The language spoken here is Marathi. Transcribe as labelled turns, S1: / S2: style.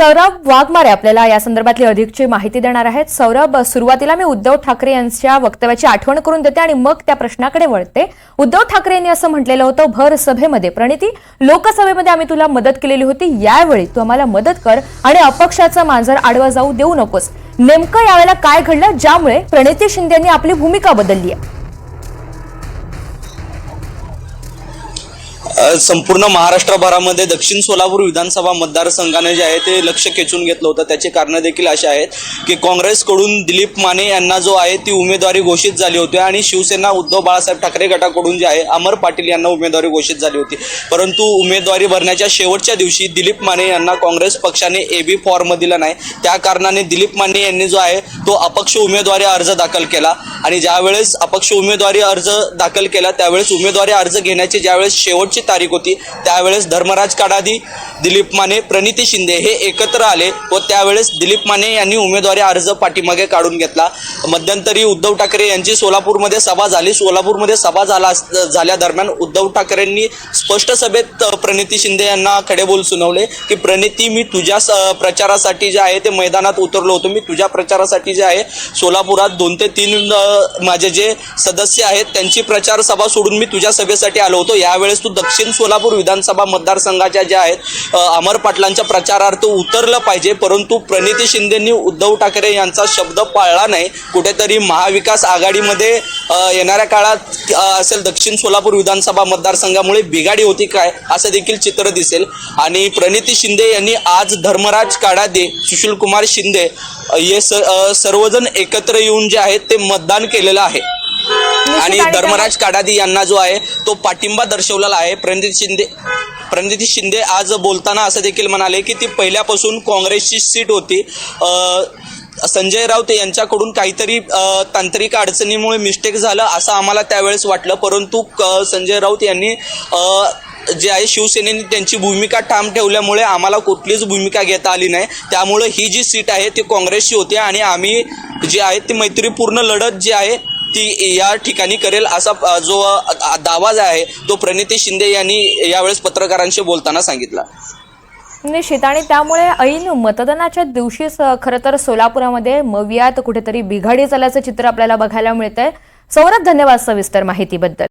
S1: सौरभ वाघमारे आपल्याला या संदर्भातली अधिकची माहिती देणार आहेत. सौरभ सुरुवातीला मी उद्धव ठाकरे यांच्या वक्तव्याची आठवण करून देते आणि मग त्या प्रश्नाकडे वळते. उद्धव ठाकरे यांनी असं म्हटलेलं होतं भर सभेमध्ये. प्रणिती लोकसभेमध्ये आम्ही तुला मदत केलेली होती. यावेळी तू आम्हाला मदत कर आणि अपक्षाचं मांजर आडवा जाऊ देऊ नकोस. नेमकं यावेळेला काय घडलं? ज्यामुळे प्रणिती शिंदे यांनी आपली भूमिका बदलली आहे.
S2: संपूर्ण महाराष्ट्रभरामध्ये दक्षिण सोलापूर विधानसभा मतदारसंघाने जे आहे ते लक्ष खेचून घेतलं होतं. त्याचे कारणं देखील असे आहेत की काँग्रेसकडून दिलीप माने यांना जो आहे ती उमेदवारी घोषित झाली होती आणि शिवसेना उद्धव बाळासाहेब ठाकरे गटाकडून जे आहे अमर पाटील यांना उमेदवारी घोषित झाली होती. परंतु उमेदवारी भरण्याच्या शेवटच्या दिवशी दिलीप माने यांना काँग्रेस पक्षाने ए बी फॉर्म दिला नाही. त्या कारणाने दिलीप माने यांनी जो आहे तो अपक्ष उमेदवारी अर्ज दाखल केला आणि ज्यावेळेस अपक्ष उमेदवारी अर्ज दाखल केला त्यावेळेस उमेदवारी अर्ज घेण्याची ज्यावेळेस शेवटची तारीख होती. त्यावेळेस धर्मराज काडादी दिलीप माने प्रणिती शिंदे हे एकत्र आले व त्यावेळेस दिलीप माने यांनी उमेदवारी अर्ज पाठीमागे काढून घेतला. मध्यंतरी उद्धव ठाकरे यांची सोलापूरमध्ये सभा झाली. सोलापूरमध्ये सभा झाला झाल्या दरम्यान उद्धव ठाकरेंनी स्पष्ट सभेत प्रणिती शिंदे यांना खडेबोल सुनावले की प्रणिती मी तुझ्या प्रचारासाठी जे आहे ते मैदानात उतरलो होतो. मी तुझ्या प्रचारासाठी जे आहे सोलापुरात दोन ते तीन माझे जे सदस्य आहेत त्यांची प्रचार सभा सोडून मी तुझ्या सभेसाठी आलो होतो. यावेळेस तू दक्षिण दक्षिण सोलापूर विधानसभा मतदारसंघाच्या ज्या आहेत अमर पाटलांच्या प्रचारार्थ उतरलं पाहिजे परंतु प्रणिती शिंदेंनी उद्धव ठाकरे यांचा शब्द पाळला नाही. कुठेतरी महाविकास आघाडीमध्ये येणाऱ्या काळात असेल दक्षिण सोलापूर विधानसभा मतदारसंघामुळे बिघाडी होती काय असं देखील चित्र दिसेल. आणि प्रणिती शिंदे यांनी आज धर्मराज काडादे सुशीलकुमार शिंदे हे स सर्वजण एकत्र येऊन जे आहेत ते मतदान केलेलं आहे. आणि धर्मराज काडादी यांना जो आहे तो पाठिंबा दर्शवलेला आहे. प्रणिती शिंदे प्रणिती शिंदे आज बोलताना असं देखील म्हणाले की ती पहिल्यापासून काँग्रेसची सीट होती. संजय राऊत यांच्याकडून काहीतरी तांत्रिक अडचणीमुळे मिस्टेक झालं असं आम्हाला त्यावेळेस वाटलं. परंतु क- संजय राऊत यांनी जे आहे शिवसेनेने त्यांची भूमिका ठाम ठेवल्यामुळे आम्हाला कुठलीच भूमिका घेता आली नाही. त्यामुळे ही जी सीट आहे ती काँग्रेसची होती आणि आम्ही जी आहे ती मैत्रीपूर्ण लढत जी आहे ती या ठिकाणी करेल असा जो दावा आहे तो प्रणिती शिंदे यांनी यावेळेस पत्रकारांशी बोलताना सांगितला.
S1: निश्चित. आणि त्यामुळे ऐन मतदानाच्या दिवशीच खर खरं तर सोलापुरामध्ये मवियात कुठेतरी बिघाडी झाल्याचं चित्र आपल्याला बघायला मिळतंय. सौरभ धन्यवाद सविस्तर माहितीबद्दल.